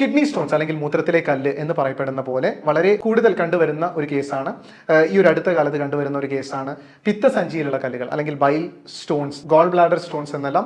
Kidney stones അല്ലെങ്കിൽ മൂത്രത്തിലെ കല്ല് എന്ന് പറയപ്പെടുന്ന പോലെ വളരെ കൂടുതൽ കണ്ടുവരുന്ന ഒരു കേസാണ്. ഈ ഒരു അടുത്ത കാലത്ത് കണ്ടുവരുന്ന ഒരു കേസാണ് പിത്തസഞ്ചിയിലുള്ള കല്ലുകൾ അല്ലെങ്കിൽ bile stones gall bladder stones എന്നെല്ലാം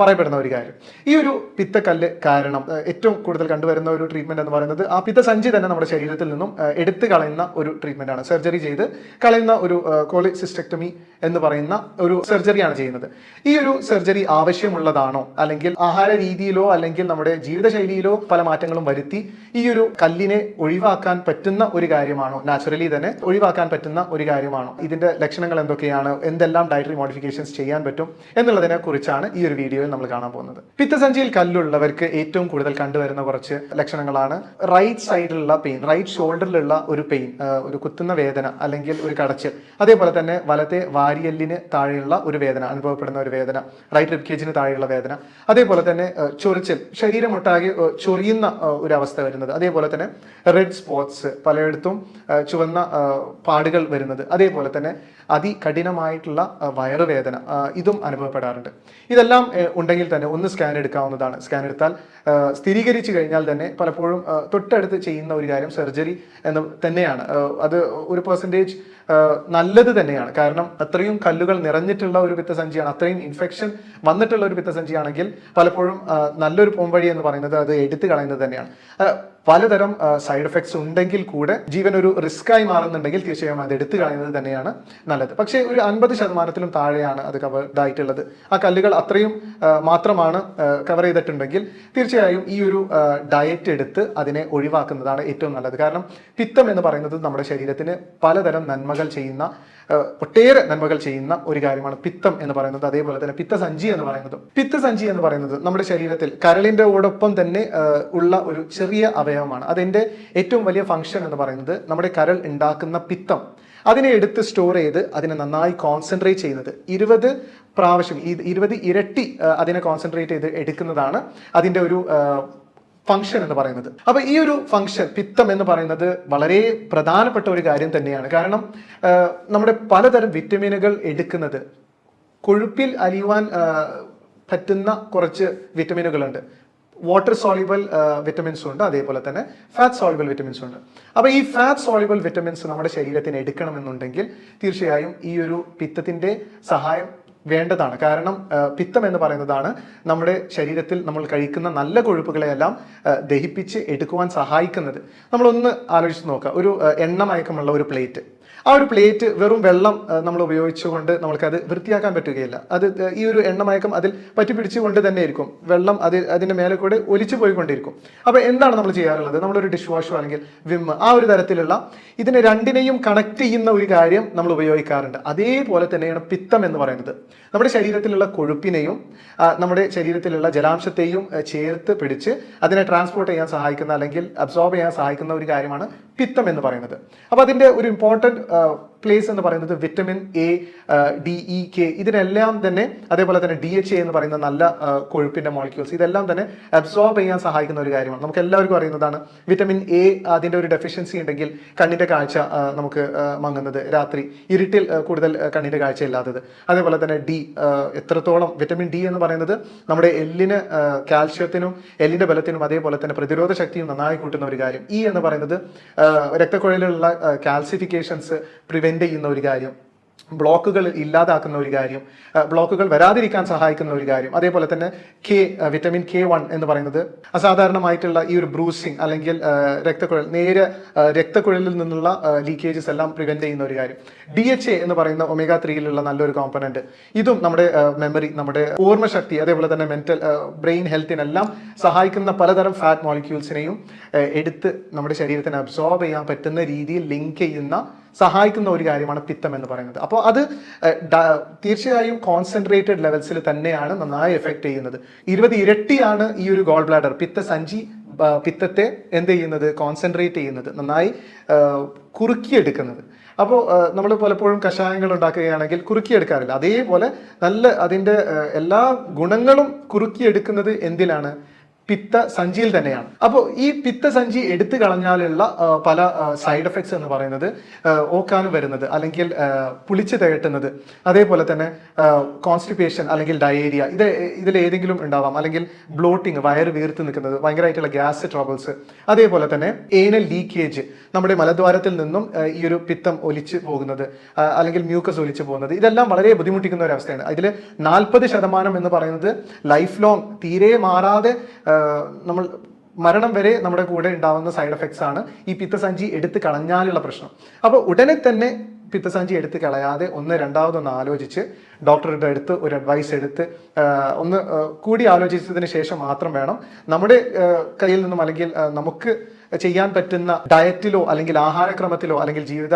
പറയപ്പെടുന്ന ഒരു കാര്യം. ഈ ഒരു പിത്തക്കല്ല് കാരണം ഏറ്റവും കൂടുതൽ കണ്ടുവരുന്ന ഒരു ട്രീറ്റ്മെന്റ് എന്ന് പറയുന്നത് ആ പിത്തസഞ്ചി തന്നെ നമ്മുടെ ശരീരത്തിൽ നിന്നും എടുത്തു കളയുന്ന ഒരു ട്രീറ്റ്മെന്റ് ആണ്. സർജറി ചെയ്ത് കളയുന്ന ഒരു കോളിസിസ്റ്റക്ടമി എന്ന് പറയുന്ന ഒരു സർജറിയാണ് ചെയ്യുന്നത്. ഈ ഒരു സർജറി ആവശ്യമുള്ളതാണോ അല്ലെങ്കിൽ ആഹാര രീതിയിലോ അല്ലെങ്കിൽ നമ്മുടെ ജീവിതശൈലിയിലോ പല മാറ്റങ്ങളും വരുത്തി ഈ ഒരു കല്ലിനെ ഒഴിവാക്കാൻ പറ്റുന്ന ഒരു കാര്യമാണോ? നാച്ചുറലി തന്നെ ഒഴിവാക്കാൻ പറ്റുന്ന ഒരു കാര്യമാണോ? ഇതിന്റെ ലക്ഷണങ്ങൾ എന്തൊക്കെയാണ്? എന്തെല്ലാം ഡയറ്ററി മോഡിഫിക്കേഷൻസ് ചെയ്യാൻ പറ്റും? എന്നുള്ളതിനെ കുറിച്ചാണ് ഈ ഒരു വീഡിയോയിൽ നമ്മൾ കാണാൻ പോകുന്നത്. പിത്തസഞ്ചിയിൽ കല്ലുള്ളവർക്ക് ഏറ്റവും കൂടുതൽ കണ്ടുവരുന്ന കുറച്ച് ലക്ഷണങ്ങളാണ് റൈറ്റ് സൈഡിലുള്ള പെയിൻ റൈറ്റ് ഷോൾഡറിലുള്ള ഒരു പെയിൻ ഒരു കുത്തുന്ന വേദന അല്ലെങ്കിൽ ഒരു കടച്ചിൽ. അതേപോലെ തന്നെ വലത്തെ വാരിയല്ലിന് താഴെയുള്ള ഒരു വേദന അനുഭവപ്പെടുന്ന ഒരു വേദന റൈറ്റ് റിബ്കേജിന് താഴെയുള്ള വേദന. അതേപോലെ തന്നെ ചൊറിച്ചിൽ. ശരീരമൊട്ടാകെ ചൊറിയുന്ന ഒരു അവസ്ഥ വരുന്നത്. അതേപോലെ തന്നെ റെഡ് സ്പോട്സ് പലയിടത്തും ചുവന്ന പാടുകൾ വരുന്നത്. അതേപോലെ തന്നെ അതികഠിനമായിട്ടുള്ള വയറുവേദന ഇതും അനുഭവപ്പെടാറുണ്ട്. ഇതെല്ലാം ഉണ്ടെങ്കിൽ തന്നെ ഒന്ന് സ്കാൻ എടുക്കാവുന്നതാണ്. സ്കാൻ എടുത്താൽ സ്ഥിരീകരിച്ചു കഴിഞ്ഞാൽ തന്നെ പലപ്പോഴും തൊട്ടടുത്ത് ചെയ്യുന്ന ഒരു കാര്യം സർജറി എന്ന് തന്നെയാണ്. അത് ഒരു പെർസെന്റേജ് നല്ലത് തന്നെയാണ്. കാരണം അത്രയും കല്ലുകൾ നിറഞ്ഞിട്ടുള്ള ഒരു പിത്തസഞ്ചിയാണ് അത്രയും ഇൻഫെക്ഷൻ വന്നിട്ടുള്ള ഒരു പിത്തസഞ്ചിയാണെങ്കിൽ പലപ്പോഴും നല്ലൊരു പോംവഴി എന്ന് പറയുന്നത് അത് എടുത്തു കളയുന്നത് തന്നെയാണ്. പലതരം സൈഡ് എഫക്ട്സ് ഉണ്ടെങ്കിൽ കൂടെ ജീവൻ ഒരു റിസ്ക് ആയി മാറുന്നുണ്ടെങ്കിൽ തീർച്ചയായും അത് എടുത്തു കളയുന്നത് തന്നെയാണ് നല്ലത്. പക്ഷേ ഒരു അൻപത് ശതമാനത്തിലും താഴെയാണ് അത് കവർഡ് ആയിട്ടുള്ളത് ആ കല്ലുകൾ അത്രയും മാത്രമാണ് കവർ ചെയ്തിട്ടുണ്ടെങ്കിൽ തീർച്ചയായും ഈ ഒരു ഡയറ്റ് എടുത്ത് അതിനെ ഒഴിവാക്കുന്നതാണ് ഏറ്റവും നല്ലത്. കാരണം പിത്തം എന്ന് പറയുന്നത് നമ്മുടെ ശരീരത്തിന് പലതരം നന്മകൾ ചെയ്യുന്ന ഒട്ടേറെ നന്മകൾ ചെയ്യുന്ന ഒരു കാര്യമാണ് പിത്തം എന്ന് പറയുന്നത്. അതേപോലെ തന്നെ പിത്തസഞ്ചി എന്ന് പറയുന്നത്. പിത്തസഞ്ചി എന്ന് പറയുന്നത് നമ്മുടെ ശരീരത്തിൽ കരളിന്റെ ഓടൊപ്പം തന്നെ ഉള്ള ഒരു ചെറിയ അവയവമാണ് അതിന്റെ ഏറ്റവും വലിയ ഫംഗ്ഷൻ എന്ന് പറയുന്നത് നമ്മുടെ കരൾ ഉണ്ടാക്കുന്ന പിത്തം. അതിനെ എടുത്ത് സ്റ്റോർ ചെയ്ത് അതിനെ നന്നായി കോൺസെൻട്രേറ്റ് ചെയ്യുന്നത്. ഇരുപത് പ്രാവശ്യം ഇരുപത് ഇരട്ടി അതിനെ കോൺസെൻട്രേറ്റ് ചെയ്ത് എടുക്കുന്നതാണ് അതിന്റെ ഒരു ഫംഗ്ഷൻ എന്ന് പറയുന്നത്. അപ്പൊ ഈ ഒരു ഫംഗ്ഷൻ പിത്തം എന്ന് പറയുന്നത് വളരെ പ്രധാനപ്പെട്ട ഒരു കാര്യം തന്നെയാണ്. കാരണം നമ്മുടെ പലതരം വിറ്റമിനുകൾ എടുക്കുന്നത്. കൊഴുപ്പിൽ അലിയുവാൻ പറ്റുന്ന കുറച്ച് വിറ്റമിനുകളുണ്ട് വാട്ടർ സോളിബിൾ വിറ്റമിൻസും ഉണ്ട്. അതേപോലെ തന്നെ ഫാറ്റ് സോളിബിൾ വിറ്റമിൻസും ഉണ്ട്. അപ്പോൾ ഈ ഫാറ്റ് സോളിബിൾ വിറ്റമിൻസ് നമ്മുടെ ശരീരത്തിന് എടുക്കണമെന്നുണ്ടെങ്കിൽ തീർച്ചയായും ഈ ഒരു പിത്തത്തിന്റെ സഹായം വേണ്ടതാണ്. കാരണം പിത്തം എന്ന് പറയുന്നതാണ് നമ്മുടെ ശരീരത്തിൽ നമ്മൾ കഴിക്കുന്ന നല്ല കൊഴുപ്പുകളെയെല്ലാം ആ, ദഹിപ്പിച്ച് എടുക്കുവാൻ സഹായിക്കുന്നത്. നമ്മളൊന്ന് ആലോചിച്ച് നോക്കുക ഒരു ആ, എണ്ണമയക്കമുള്ള ഒരു പ്ലേറ്റ്. ആ ഒരു പ്ലേറ്റ് വെറും വെള്ളം നമ്മൾ ഉപയോഗിച്ചുകൊണ്ട് നമ്മൾക്ക് അത് വൃത്തിയാക്കാൻ പറ്റുകയില്ല. അത് ഈ ഒരു എണ്ണമയക്കം അതിൽ പറ്റി പിടിച്ചുകൊണ്ട് തന്നെ ഇരിക്കും. വെള്ളം അത് അതിന്റെ മേലെ കൂടെ ഒലിച്ചു പോയിക്കൊണ്ടിരിക്കും. അപ്പോൾ എന്താണ് നമ്മൾ ചെയ്യാറുള്ളത്? നമ്മളൊരു ഡിഷ് വാഷോ അല്ലെങ്കിൽ വിം ആ ഒരു തരത്തിലുള്ള ഇതിനെ രണ്ടിനെയും കണക്ട് ചെയ്യുന്ന ഒരു കാര്യം നമ്മൾ ഉപയോഗിക്കാറുണ്ട്. അതേപോലെ തന്നെയാണ് പിത്തം എന്ന് പറയുന്നത്. നമ്മുടെ ശരീരത്തിലുള്ള കൊഴുപ്പിനെയും നമ്മുടെ ശരീരത്തിലുള്ള ജലാംശത്തെയും ചേർത്ത് പിടിച്ച് അതിനെ ട്രാൻസ്പോർട്ട് ചെയ്യാൻ സഹായിക്കുന്ന അല്ലെങ്കിൽ അബ്സോർബ് ചെയ്യാൻ സഹായിക്കുന്ന ഒരു കാര്യമാണ് പിത്തം എന്ന് പറയുന്നത്. അപ്പോൾ അതിന്റെ ഒരു ഇമ്പോർട്ടന്റ് പ്ലേസ് എന്ന് പറയുന്നത് vitamin A D E K ഇതിനെല്ലാം തന്നെ അതേപോലെ തന്നെ ഡി എച്ച് എ എന്ന് പറയുന്ന നല്ല കൊഴുപ്പിന്റെ മോളിക്യൂൾസ് ഇതെല്ലാം തന്നെ അബ്സോർബ് ചെയ്യാൻ സഹായിക്കുന്ന ഒരു കാര്യമാണ്. നമുക്ക് എല്ലാവർക്കും അറിയുന്നതാണ് വിറ്റമിൻ എ അതിന്റെ ഒരു ഡെഫിഷ്യൻസി ഉണ്ടെങ്കിൽ കണ്ണിന്റെ കാഴ്ച നമുക്ക് മങ്ങുന്നത്. രാത്രി ഇരുട്ടിൽ കൂടുതൽ കണ്ണിന്റെ കാഴ്ച ഇല്ലാത്തത്. അതേപോലെ തന്നെ ഡി എത്രത്തോളം വിറ്റമിൻ ഡി എന്ന് പറയുന്നത് നമ്മുടെ എല്ലിന് കാൽഷ്യത്തിനും എല്ലിന്റെ ബലത്തിനും അതേപോലെ തന്നെ പ്രതിരോധ ശക്തിയും നന്നായി കൂട്ടുന്ന ഒരു കാര്യം. ഇ എന്ന് പറയുന്നത് രക്തക്കുഴലിലുള്ള കാൽസിഫിക്കേഷൻസ് പ്രിവെന്റ് ചെയ്യുന്ന ഒരു കാര്യം ബ്ലോക്കുകൾ ഇല്ലാതാക്കുന്ന ഒരു കാര്യം ബ്ലോക്കുകൾ വരാതിരിക്കാൻ സഹായിക്കുന്ന ഒരു കാര്യം. അതേപോലെ തന്നെ കെ വിറ്റമിൻ കെ വൺ എന്ന് പറയുന്നത് അസാധാരണമായിട്ടുള്ള ഈ ഒരു ബ്രൂസിങ് അല്ലെങ്കിൽ രക്തക്കുഴൽ നേരെ രക്തക്കുഴലിൽ നിന്നുള്ള ലീക്കേജസ് എല്ലാം പ്രിവെന്റ് ചെയ്യുന്ന ഒരു കാര്യം. ഡി എച്ച് എ എന്ന് പറയുന്ന ഒമേഗ ത്രീയിലുള്ള നല്ലൊരു കോമ്പനന്റ് ഇതും നമ്മുടെ മെമ്മറി നമ്മുടെ ഓർമ്മശക്തി അതേപോലെ തന്നെ മെന്റൽ ബ്രെയിൻ ഹെൽത്തിനെല്ലാം സഹായിക്കുന്ന പലതരം ഫാറ്റ് മോളിക്യൂൾസിനെയും എടുത്ത് നമ്മുടെ ശരീരത്തിന് അബ്സോർബ് ചെയ്യാൻ പറ്റുന്ന രീതിയിൽ ലിങ്ക് ചെയ്യുന്ന സഹായിക്കുന്ന ഒരു കാര്യമാണ് പിത്തം എന്ന് പറയുന്നത്. അപ്പോൾ അത് തീർച്ചയായും കോൺസെൻട്രേറ്റഡ് ലെവൽസിൽ തന്നെയാണ് നന്നായി എഫക്ട് ചെയ്യുന്നത്. ഇരുപത് ഇരട്ടിയാണ് ഈ ഒരു ഗോൾ ബ്ലാഡർ പിത്ത സഞ്ചി പിത്തത്തെ എന്ത് ചെയ്യുന്നത്? കോൺസെൻട്രേറ്റ് ചെയ്യുന്നത്. നന്നായി കുറുക്കിയെടുക്കുന്നത്. അപ്പോൾ നമ്മൾ പലപ്പോഴും കഷായങ്ങൾ ഉണ്ടാക്കുകയാണെങ്കിൽ കുറുക്കിയെടുക്കാറില്ല. അതേപോലെ നല്ല അതിന്റെ എല്ലാ ഗുണങ്ങളും കുറുക്കിയെടുക്കുന്നത് എന്തിലാണ്? പിത്ത സഞ്ചിയിൽ തന്നെയാണ്. അപ്പോൾ ഈ പിത്ത സഞ്ചി എടുത്തു കളഞ്ഞാലുള്ള പല സൈഡ് എഫക്ട്സ് എന്ന് പറയുന്നത് ഓക്കാൻ വരുന്നത് അല്ലെങ്കിൽ പുളിച്ച് തേട്ടുന്നത് അതേപോലെ തന്നെ കോൺസ്റ്റിപ്പേഷൻ അല്ലെങ്കിൽ ഡയേരിയ ഇത് ഇതിൽ ഏതെങ്കിലും ഉണ്ടാവാം. അല്ലെങ്കിൽ ബ്ലോട്ടിങ് വയറ് വീർത്ത് നിൽക്കുന്നത് ഭയങ്കരമായിട്ടുള്ള ഗ്യാസ് ട്രബിൾസ് അതേപോലെ തന്നെ ഏനൽ ലീക്കേജ് നമ്മുടെ മലദ്വാരത്തിൽ നിന്നും ഈ ഒരു പിത്തം ഒലിച്ച് പോകുന്നത് അല്ലെങ്കിൽ മ്യൂക്കസ് ഒലിച്ച് പോകുന്നത് ഇതെല്ലാം വളരെ ബുദ്ധിമുട്ടിക്കുന്ന ഒരു അവസ്ഥയാണ്. അതിൽ നാൽപ്പത് ശതമാനം എന്ന് പറയുന്നത് ലൈഫ് ലോങ് തീരെ മാറാതെ നമ്മൾ മരണം വരെ നമ്മുടെ കൂടെ ഉണ്ടാവുന്ന സൈഡ് എഫക്ട്സ് ആണ് ഈ പിത്തസഞ്ചി എടുത്ത് കളഞ്ഞാലുള്ള പ്രശ്നം. അപ്പോൾ ഉടനെ തന്നെ പിത്തസഞ്ചി എടുത്ത് കളയാതെ ഒന്ന് രണ്ടാമതൊന്ന് ആലോചിച്ച് ഡോക്ടറുടെ അടുത്ത് ഒരു അഡ്വൈസ് എടുത്ത് ഒന്ന് കൂടി ആലോചിച്ചതിന് ശേഷം മാത്രം വേണം. നമ്മുടെ കയ്യിൽ നിന്നും അല്ലെങ്കിൽ നമുക്ക് ചെയ്യാൻ പറ്റുന്ന ഡയറ്റിലോ അല്ലെങ്കിൽ ആഹാരക്രമത്തിലോ അല്ലെങ്കിൽ ജീവിത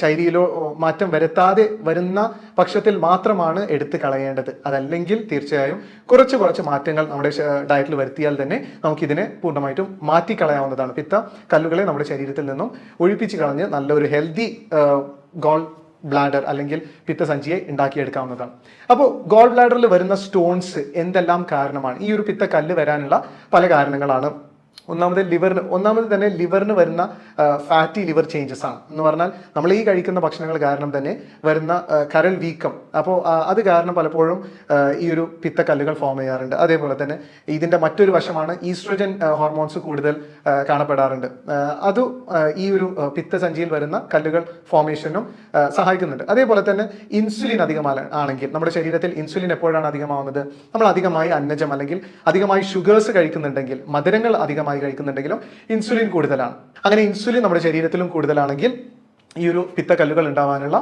ശൈലിയിലോ മാറ്റം വരുത്താതെ വരുന്ന പക്ഷത്തിൽ മാത്രമാണ് എടുത്ത് കളയേണ്ടത്. അതല്ലെങ്കിൽ തീർച്ചയായും കുറച്ച് കുറച്ച് മാറ്റങ്ങൾ നമ്മുടെ ഡയറ്റിൽ വരുത്തിയാൽ തന്നെ നമുക്കിതിനെ പൂർണമായിട്ടും മാറ്റിക്കളയാവുന്നതാണ് പിത്ത കല്ലുകളെ നമ്മുടെ ശരീരത്തിൽ നിന്നും ഒഴിപ്പിച്ച് കളഞ്ഞ് നല്ലൊരു ഹെൽത്തി ഗോൾ ബ്ലാഡർ അല്ലെങ്കിൽ പിത്തസഞ്ചിയെ ഉണ്ടാക്കിയെടുക്കാവുന്നതാണ്. അപ്പോൾ ഗോൾ ബ്ലാഡറിൽ വരുന്ന സ്റ്റോൺസ് എന്തെല്ലാം കാരണമാണ്? ഈ ഒരു പിത്തക്കല്ല് വരാനുള്ള പല കാരണങ്ങളാണ് ഒന്നാമത് ലിവറിന് ഒന്നാമത് തന്നെ ലിവറിന് വരുന്ന ഫാറ്റി ലിവർ ചേഞ്ചസ് ആണ്. എന്ന് പറഞ്ഞാൽ നമ്മൾ ഈ കഴിക്കുന്ന ഭക്ഷണങ്ങൾ കാരണം തന്നെ വരുന്ന കരൾ വീക്കം. അപ്പോൾ അത് കാരണം പലപ്പോഴും ഈ ഒരു പിത്തക്കല്ലുകൾ ഫോം ചെയ്യാറുണ്ട്. അതേപോലെ തന്നെ ഇതിന്റെ മറ്റൊരു വശമാണ് ഈസ്ട്രോജൻ ഹോർമോൺസ് കൂടുതൽ കാണപ്പെടാറുണ്ട്. അത് ഈ ഒരു പിത്തസഞ്ചിയിൽ വരുന്ന കല്ലുകൾ ഫോമേഷനും സഹായിക്കുന്നുണ്ട്. അതേപോലെ തന്നെ ഇൻസുലിൻ അധികമാണ് ആണെങ്കിൽ നമ്മുടെ ശരീരത്തിൽ ഇൻസുലിൻ എപ്പോഴാണ് അധികമാവുന്നത്? നമ്മൾ അധികമായി അന്നജം അല്ലെങ്കിൽ അധികമായി ഷുഗേഴ്സ് കഴിക്കുന്നുണ്ടെങ്കിൽ മധുരങ്ങൾ അധികമായി കഴിക്കുന്നുണ്ടെങ്കിലും ഇൻസുലിൻ കൂടുതലാണ്. അങ്ങനെ ഇൻസുലിൻ നമ്മുടെ ശരീരത്തിലും കൂടുതലാണെങ്കിൽ ഈ ഒരു പിത്തക്കല്ലുകൾ ഉണ്ടാവാനുള്ള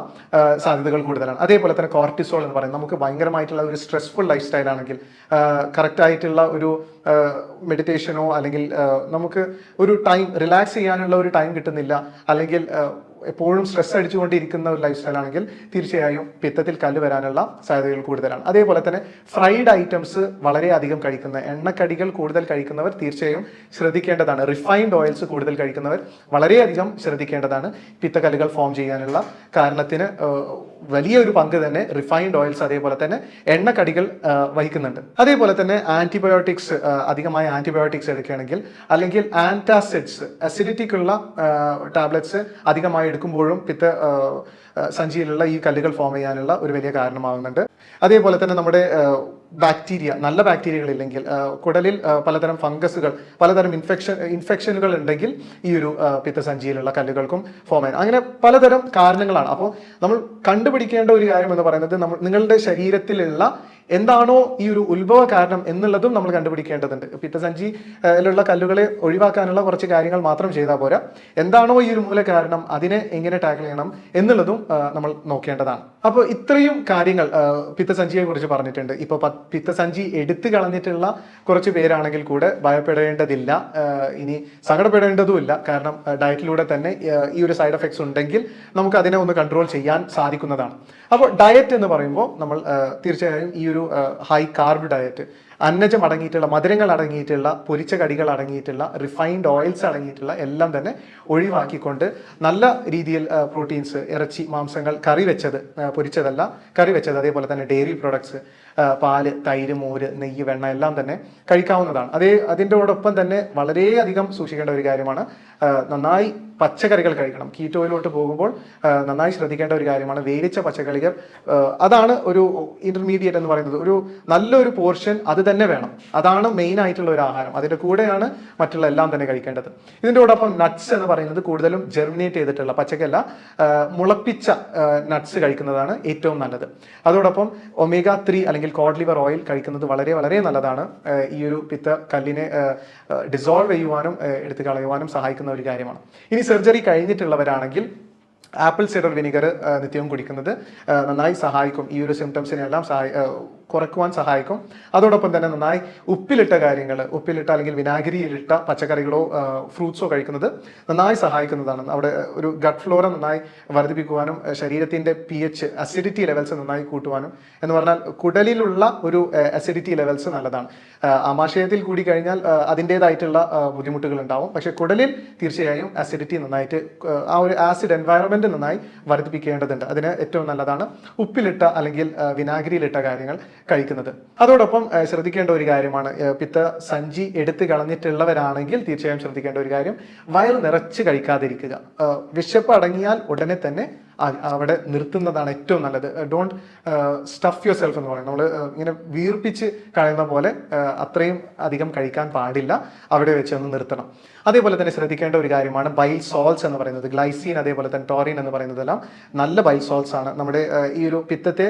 സാധ്യതകൾ കൂടുതലാണ്. അതേപോലെ തന്നെ കോർട്ടിസോൾ എന്ന് പറയുന്നത് നമുക്ക് ഭയങ്കരമായിട്ടുള്ള ഒരു സ്ട്രെസ്ഫുൾ ലൈഫ് സ്റ്റൈൽ ആണെങ്കിൽ കറക്റ്റ് ആയിട്ടുള്ള ഒരു മെഡിറ്റേഷനോ അല്ലെങ്കിൽ നമുക്ക് ഒരു ടൈം റിലാക്സ് ചെയ്യാനുള്ള ഒരു ടൈം കിട്ടുന്നില്ല. അല്ലെങ്കിൽ എപ്പോഴും സ്ട്രെസ് അടിച്ചുകൊണ്ടിരിക്കുന്ന ഒരു ലൈഫ് സ്റ്റൈൽ ആണെങ്കിൽ തീർച്ചയായും പിത്തത്തിൽ കല്ല് വരാനുള്ള സാധ്യതകൾ കൂടുതലാണ്. അതേപോലെ തന്നെ ഫ്രൈഡ് ഐറ്റംസ് വളരെയധികം കഴിക്കുന്ന എണ്ണക്കടികൾ കൂടുതൽ കഴിക്കുന്നവർ തീർച്ചയായും ശ്രദ്ധിക്കേണ്ടതാണ്. റിഫൈൻഡ് ഓയിൽസ് കൂടുതൽ കഴിക്കുന്നവർ വളരെയധികം ശ്രദ്ധിക്കേണ്ടതാണ്. പിത്തക്കല്ലുകൾ ഫോം ചെയ്യാനുള്ള കാരണത്തിന് വലിയൊരു പങ്ക് തന്നെ റിഫൈൻഡ് ഓയിൽസ് അതേപോലെ തന്നെ എണ്ണക്കടികൾ വഹിക്കുന്നുണ്ട്. അതേപോലെ തന്നെ ആന്റിബയോട്ടിക്സ് അധികമായ ആന്റിബയോട്ടിക്സ് എടുക്കുകയാണെങ്കിൽ അല്ലെങ്കിൽ ആന്റാസിഡ്സ് അസിഡിറ്റിക്കുള്ള ടാബ്ലറ്റ്സ് അധികമായി എടുക്കുമ്പോഴും പിത്ത സഞ്ചിയിലുള്ള ഈ കല്ലുകൾ ഫോം ചെയ്യാനുള്ള ഒരു വലിയ കാരണമാകുന്നുണ്ട് അതേപോലെ തന്നെ നമ്മുടെ ബാക്ടീരിയ നല്ല ബാക്ടീരിയകൾ ഇല്ലെങ്കിൽ കുടലിൽ പലതരം ഫംഗസുകൾ പലതരം ഇൻഫെക്ഷൻ ഇൻഫെക്ഷനുകൾ ഉണ്ടെങ്കിൽ ഈ ഒരു പിത്തസഞ്ചിയിലുള്ള കല്ലുകൾക്കും ഫോം ആയി. അങ്ങനെ പലതരം കാരണങ്ങളാണ്. അപ്പോൾ നമ്മൾ കണ്ടുപിടിക്കേണ്ട ഒരു കാര്യം എന്ന് പറയുന്നത് നമ്മൾ നിങ്ങളുടെ ശരീരത്തിലുള്ള എന്താണോ ഈ ഒരു ഉത്ഭവ കാരണം എന്നുള്ളതും നമ്മൾ കണ്ടുപിടിക്കേണ്ടതുണ്ട്. പിത്തസഞ്ചിയിലുള്ള കല്ലുകളെ ഒഴിവാക്കാനുള്ള കുറച്ച് കാര്യങ്ങൾ മാത്രം ചെയ്താൽ പോരാ. എന്താണോ ഈ ഒരു മൂല കാരണം അതിനെ എങ്ങനെ ടാക്കിൾ ചെയ്യണം എന്നുള്ളതും നമ്മൾ നോക്കേണ്ടതാണ്. അപ്പോൾ ഇത്രയും കാര്യങ്ങൾ പിത്തസഞ്ചിയെ കുറിച്ച് പറഞ്ഞിട്ടുണ്ട്. ഇപ്പോൾ പിത്തസഞ്ചി എടുത്തു കളഞ്ഞിട്ടുള്ള കുറച്ച് പേരാണെങ്കിൽ കൂടെ ഭയപ്പെടേണ്ടതില്ല. ഇനി സങ്കടപ്പെടേണ്ടതുമില്ല. കാരണം ഡയറ്റിലൂടെ തന്നെ ഈ ഒരു സൈഡ് എഫക്ട്സ് ഉണ്ടെങ്കിൽ നമുക്ക് അതിനെ ഒന്ന് കൺട്രോൾ ചെയ്യാൻ സാധിക്കുന്നതാണ്. അപ്പോൾ ഡയറ്റ് എന്ന് പറയുമ്പോൾ നമ്മൾ തീർച്ചയായും ഈ ഒരു ഹൈ കാർബ് ഡയറ്റ് അന്നജം അടങ്ങിയിട്ടുള്ള മധുരങ്ങൾ അടങ്ങിയിട്ടുള്ള പൊരിച്ച കടികൾ അടങ്ങിയിട്ടുള്ള റിഫൈൻഡ് ഓയിൽസ് അടങ്ങിയിട്ടുള്ള എല്ലാം തന്നെ ഒഴിവാക്കിക്കൊണ്ട് നല്ല രീതിയിൽ പ്രോട്ടീൻസ് ഇറച്ചി മാംസങ്ങൾ കറി വെച്ചത് പൊരിച്ചതല്ല കറി വെച്ചത് അതേപോലെ തന്നെ ഡെയറി പ്രോഡക്ട്സ് പാൽ തൈര് മോര് നെയ്യ് വെണ്ണ എല്ലാം തന്നെ കഴിക്കാവുന്നതാണ്. അതേ അതിന്റെയോടൊപ്പം തന്നെ വളരെയധികം സൂക്ഷിക്കേണ്ട ഒരു കാര്യമാണ് നന്നായി പച്ചക്കറികൾ കഴിക്കണം. കീറ്റോയിലോട്ട് പോകുമ്പോൾ നന്നായി ശ്രദ്ധിക്കേണ്ട ഒരു കാര്യമാണ് വേവിച്ച പച്ചക്കറികൾ. അതാണ് ഒരു ഇന്റർമീഡിയറ്റ് എന്ന് പറയുന്നത്. ഒരു നല്ലൊരു പോർഷൻ അത് തന്നെ വേണം. അതാണ് മെയിൻ ആയിട്ടുള്ള ഒരു ആഹാരം. അതിന്റെ കൂടെയാണ് മറ്റുള്ള എല്ലാം തന്നെ കഴിക്കേണ്ടത്. ഇതിന്റെയോടൊപ്പം നട്ട്സ് എന്ന് പറയുന്നത് കൂടുതലും ജെർമിനേറ്റ് ചെയ്തിട്ടുള്ള പച്ചക്കല്ല മുളപ്പിച്ച നട്ട്സ് കഴിക്കുന്നതാണ് ഏറ്റവും നല്ലത്. അതോടൊപ്പം ഒമേഗ ത്രീ അല്ലെങ്കിൽ കോഡ് ലിവർ ഓയിൽ കഴിക്കുന്നത് വളരെ വളരെ നല്ലതാണ്. ഈ ഒരു പിത്ത കല്ലിനെ ഡിസോൾവ് ചെയ്യുവാനും എടുത്തു കളയുവാനും സഹായിക്കുന്ന ഒരു കാര്യമാണ്. ഇനി സർജറി കഴിഞ്ഞിട്ടുള്ളവരാണെങ്കിൽ ആപ്പിൾ സിഡർ വിനിഗർ നിത്യവും കുടിക്കുന്നത് നന്നായി സഹായിക്കും. ഈ ഒരു സിംറ്റംസിനെല്ലാം സഹായി കുറയ്ക്കുവാൻ സഹായിക്കും. അതോടൊപ്പം തന്നെ നന്നായി ഉപ്പിലിട്ട കാര്യങ്ങൾ ഉപ്പിലിട്ട അല്ലെങ്കിൽ വിനാഗിരിയിലിട്ട പച്ചക്കറികളോ ഫ്രൂട്ട്സോ കഴിക്കുന്നത് നന്നായി സഹായിക്കുന്നതാണ്. അവിടെ ഒരു ഗട്ട് ഫ്ലോറ നന്നായി വർദ്ധിപ്പിക്കുവാനും ശരീരത്തിന്റെ പി എച്ച് അസിഡിറ്റി ലെവൽസ് നന്നായി കൂട്ടുവാനും എന്ന് പറഞ്ഞാൽ കുടലിലുള്ള ഒരു അസിഡിറ്റി ലെവൽസ് നല്ലതാണ്. ആമാശയത്തിൽ കൂടി കഴിഞ്ഞാൽ അതിന്റേതായിട്ടുള്ള ബുദ്ധിമുട്ടുകൾ ഉണ്ടാവും പക്ഷേ കുടലിൽ തീർച്ചയായും അസിഡിറ്റി നന്നായിട്ട് ആ, ഒരു ആസിഡ് എൻവയറമെന്റ് നന്നായി വർദ്ധിപ്പിക്കേണ്ടതുണ്ട്. അതിന് ഏറ്റവും നല്ലതാണ് ഉപ്പിലിട്ട അല്ലെങ്കിൽ വിനാഗിരിയിലിട്ട കാര്യങ്ങൾ. കഴിക്കുന്നത്. അതോടൊപ്പം ശ്രദ്ധിക്കേണ്ട ഒരു കാര്യമാണ് പിത്ത സഞ്ചി എടുത്തു കളഞ്ഞിട്ടുള്ളവരാണെങ്കിൽ തീർച്ചയായും ശ്രദ്ധിക്കേണ്ട ഒരു കാര്യം വയർ നിറച്ച് കഴിക്കാതിരിക്കുക. വിശപ്പ് അടങ്ങിയാൽ ഉടനെ തന്നെ അവിടെ നിർത്തുന്നതാണ് ഏറ്റവും നല്ലത്. ഡോണ്ട് സ്റ്റഫ് യുവർ സെൽഫ് എന്ന് പറയുന്നത് നമ്മൾ ഇങ്ങനെ വീർപ്പിച്ച് കളയുന്ന പോലെ അത്രയും അധികം കഴിക്കാൻ പാടില്ല. അവിടെ വെച്ച് ഒന്ന് നിർത്തണം. അതേപോലെ തന്നെ ശ്രദ്ധിക്കേണ്ട ഒരു കാര്യമാണ് ബൈൽ സോൾസ് എന്ന് പറയുന്നത്. ഗ്ലൈസീൻ അതേപോലെ തന്നെ ടോറിൻ എന്ന് പറയുന്നതെല്ലാം നല്ല ബൈൽ സോൾസ് ആണ്. നമ്മുടെ ഈ ഒരു പിത്തത്തെ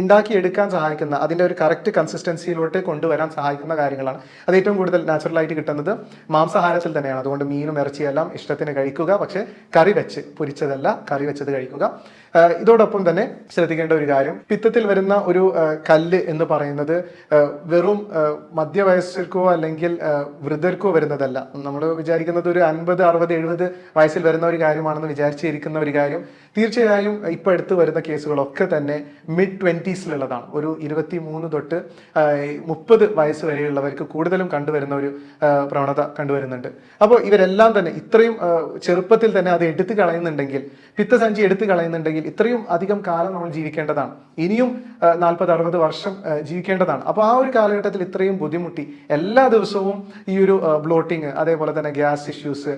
ഉണ്ടാക്കിയെടുക്കാൻ സഹായിക്കുന്ന അതിന്റെ ഒരു കറക്റ്റ് കൺസിസ്റ്റൻസിയിലോട്ട് കൊണ്ടുവരാൻ സഹായിക്കുന്ന കാര്യങ്ങളാണ്. അത് ഏറ്റവും കൂടുതൽ നാച്ചുറലായിട്ട് കിട്ടുന്നത് മാംസാഹാരത്തിൽ തന്നെയാണ്. അതുകൊണ്ട് മീനും ഇറച്ചിയെല്ലാം ഇഷ്ടത്തിന് കഴിക്കുക. പക്ഷേ കറി വെച്ച് പൊരിച്ചതല്ല കറി വെച്ചത് കഴിക്കുക. ഇതോടൊപ്പം തന്നെ ശ്രദ്ധിക്കേണ്ട ഒരു കാര്യം. പിത്തത്തിൽ വരുന്ന ഒരു കല്ല് എന്ന് പറയുന്നത് വെറും മധ്യവയസ്കർക്കോ അല്ലെങ്കിൽ വൃദ്ധർക്കോ വരുന്നതല്ല. നമ്മൾ വിചാരിക്കുന്നത് ഒരു അൻപത് അറുപത് എഴുപത് വയസ്സിൽ വരുന്ന ഒരു കാര്യമാണെന്ന് വിചാരിച്ചിരിക്കുന്ന ഒരു കാര്യം. തീർച്ചയായും ഇപ്പോൾ എടുത്തു വരുന്ന കേസുകളൊക്കെ തന്നെ മിഡ് ട്വന്റീസിലുള്ളതാണ് ഒരു ഇരുപത്തി മൂന്ന് തൊട്ട് മുപ്പത് വയസ്സ് വരെയുള്ളവർക്ക് കൂടുതലും കണ്ടുവരുന്ന ഒരു പ്രവണത കണ്ടുവരുന്നുണ്ട്. അപ്പോൾ ഇവരെല്ലാം തന്നെ ഇത്രയും ചെറുപ്പത്തിൽ തന്നെ അത് എടുത്തു കളയുന്നുണ്ടെങ്കിൽ പിത്തസഞ്ചി എടുത്തു കളയുന്നുണ്ടെങ്കിൽ ഇത്രയും അധികം കാലം നമ്മൾ ജീവിക്കേണ്ടതാണ്. ഇനിയും നാൽപ്പത് അറുപത് വർഷം ജീവിക്കേണ്ടതാണ്. അപ്പോൾ ആ ഒരു കാലഘട്ടത്തിൽ ഇത്രയും ബുദ്ധിമുട്ടി എല്ലാ ദിവസവും ഈ ഒരു ബ്ലോട്ടിങ് അതേപോലെ തന്നെ ഗ്യാസ് ഇഷ്യൂസ്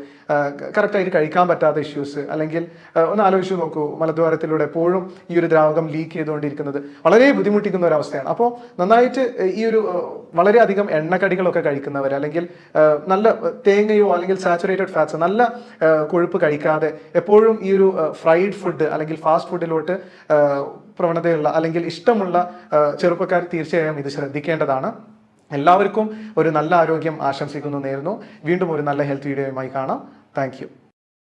കറക്റ്റായിട്ട് കഴിക്കാൻ പറ്റാത്ത ഇഷ്യൂസ് അല്ലെങ്കിൽ ഒന്ന് ആലോചിച്ച് നോക്കൂ മലദ്വാരത്തിലൂടെ എപ്പോഴും ഈ ഒരു ദ്രാവകം ലീക്ക് ചെയ്തുകൊണ്ടിരിക്കുന്നത് വളരെ ബുദ്ധിമുട്ടിക്കുന്ന ഒരു അവസ്ഥയാണ്. അപ്പോൾ നന്നായിട്ട് ഈ ഒരു വളരെയധികം എണ്ണക്കടികളൊക്കെ കഴിക്കുന്നവർ അല്ലെങ്കിൽ നല്ല തേങ്ങയോ അല്ലെങ്കിൽ സാച്ചുറേറ്റഡ് ഫാറ്റ്സ് നല്ല കൊഴുപ്പ് കഴിക്കാതെ എപ്പോഴും ഈ ഒരു ഫ്രൈഡ് ഫുഡ് അല്ലെങ്കിൽ ഫാസ്റ്റ് ഫുഡിലോട്ട് പ്രവണതയുള്ള അല്ലെങ്കിൽ ഇഷ്ടമുള്ള ചെറുപ്പക്കാർ തീർച്ചയായും ഇത് ശ്രദ്ധിക്കേണ്ടതാണ്. എല്ലാവർക്കും ഒരു നല്ല ആരോഗ്യം ആശംസിക്കുന്നു നേരുന്നു. വീണ്ടും ഒരു നല്ല ഹെൽത്ത് വീഡിയോയുമായി കാണാം. താങ്ക്